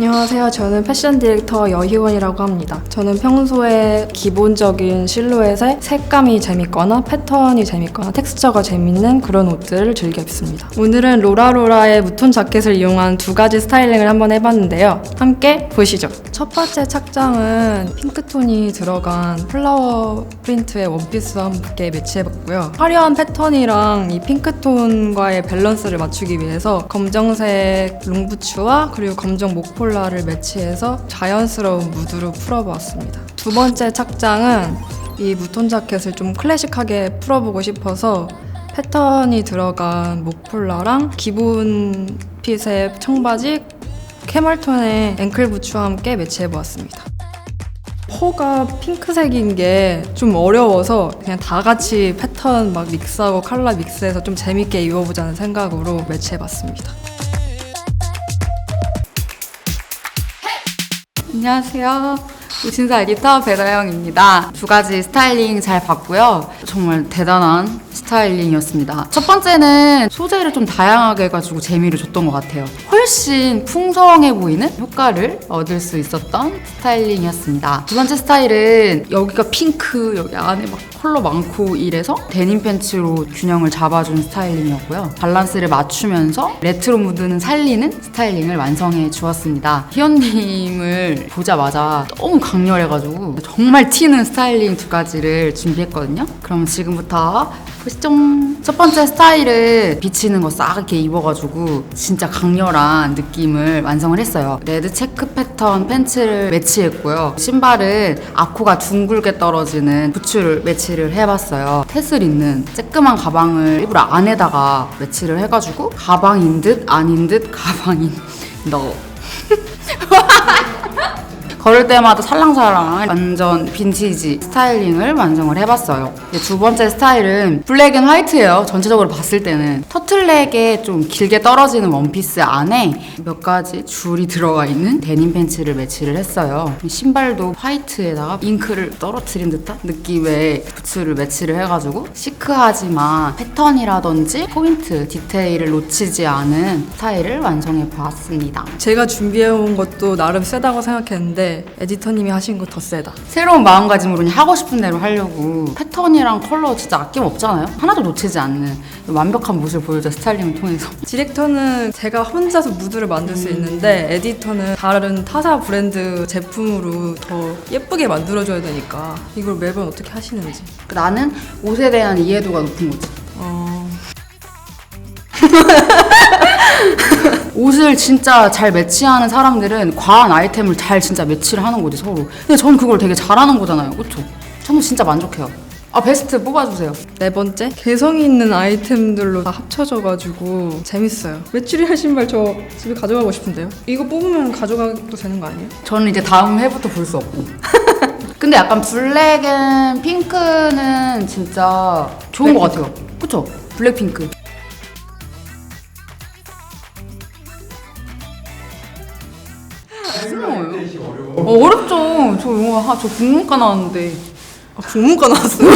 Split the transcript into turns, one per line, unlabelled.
안녕하세요. 저는 패션 디렉터 여희원이라고 합니다. 저는 평소에 기본적인 실루엣에 색감이 재밌거나 패턴이 재밌거나 텍스처가 재밌는 그런 옷들을 즐겨 입습니다. 오늘은 로라로라의 무톤 자켓을 이용한 두 가지 스타일링을 한번 해봤는데요. 함께 보시죠. 첫 번째 착장은 핑크톤이 들어간 플라워 프린트의 원피스와 함께 매치해봤고요. 화려한 패턴이랑 이 핑크톤과의 밸런스를 맞추기 위해서 검정색 롱부츠와 그리고 검정 목폴 라를 매치해서 자연스러운 무드로 풀어보았습니다. 두 번째 착장은 이 무톤 자켓을 좀 클래식하게 풀어보고 싶어서 패턴이 들어간 목폴라랑 기본 핏의 청바지 캐멀톤의 앵클 부츠와 함께 매치해보았습니다. 퍼가 핑크색인 게 좀 어려워서 그냥 다 같이 패턴 막 믹스하고 컬러 믹스해서 좀 재밌게 입어보자는 생각으로 매치해봤습니다.
안녕하세요. 우신사 에디터 배다영입니다. 두 가지 스타일링 잘 봤고요. 정말 대단한 스타일링이었습니다. 첫 번째는 소재를 좀 다양하게 해가지고 재미를 줬던 것 같아요. 훨씬 풍성해 보이는 효과를 얻을 수 있었던 스타일링이었습니다. 두 번째 스타일은 여기가 핑크, 여기 안에 막 컬러 많고 이래서 데님 팬츠로 균형을 잡아준 스타일링이었고요. 밸런스를 맞추면서 레트로 무드는 살리는 스타일링을 완성해 주었습니다. 희연님을 보자마자 너무 강렬해가지고 정말 튀는 스타일링 두 가지를 준비했거든요. 그럼 지금부터 보시 죠. 첫 번째 스타일은 비치는 거 싹 이렇게 입어가지고 진짜 강렬한 느낌을 완성을 했어요. 레드 체크 패턴 팬츠를 매치했고요. 신발은 아코가 둥글게 떨어지는 부츠를 매치를 해봤어요. 테슬 있는 쬐끄만 가방을 일부러 안에다가 매치를 해가지고 가방인 듯 아닌 듯 가방인 너. 걸을 때마다 살랑살랑 완전 빈티지 스타일링을 완성을 해봤어요. 두 번째 스타일은 블랙 앤 화이트예요. 전체적으로 봤을 때는 터틀넥에 좀 길게 떨어지는 원피스 안에 몇 가지 줄이 들어가 있는 데님 팬츠를 매치를 했어요. 신발도 화이트에다가 잉크를 떨어뜨린 듯한 느낌의 부츠를 매치를 해가지고 시크하지만 패턴이라든지 포인트, 디테일을 놓치지 않은 스타일을 완성해 보았습니다.
제가 준비해온 것도 나름 세다고 생각했는데 에디터님이 하신 거 더 세다.
새로운 마음가짐으로 그냥 하고 싶은 대로 하려고 패턴이랑 컬러 진짜 아낌 없잖아요. 하나도 놓치지 않는 완벽한 모습을 보여줘 스타일링을 통해서.
디렉터는 제가 혼자서 무드를 만들 수 있는데 에디터는 다른 타사 브랜드 제품으로 더 예쁘게 만들어줘야 되니까 이걸 매번 어떻게 하시는지.
나는 옷에 대한 이해도가 높은 거지.
어...
옷을 진짜 잘 매치하는 사람들은 과한 아이템을 잘 진짜 매치를 하는 거지 서로. 근데 전 그걸 되게 잘하는 거잖아요. 그렇죠? 저는 진짜 만족해요. 아 베스트 뽑아주세요.
네 번째 개성 있는 아이템들로 다 합쳐져가지고 재밌어요. 메추리알 신발 저 집에 가져가고 싶은데요. 이거 뽑으면 가져가도 되는 거 아니에요?
저는 이제 다음 해부터 볼 수 없고. 근데 약간 블랙 앤 핑크는 진짜 좋은 것 같아요. 그쵸? 블랙핑크. 어려워요. 어, 어렵죠. 저 영어, 하- 저 국문과 나왔는데.
아.
아, 저 국문과 나왔어요.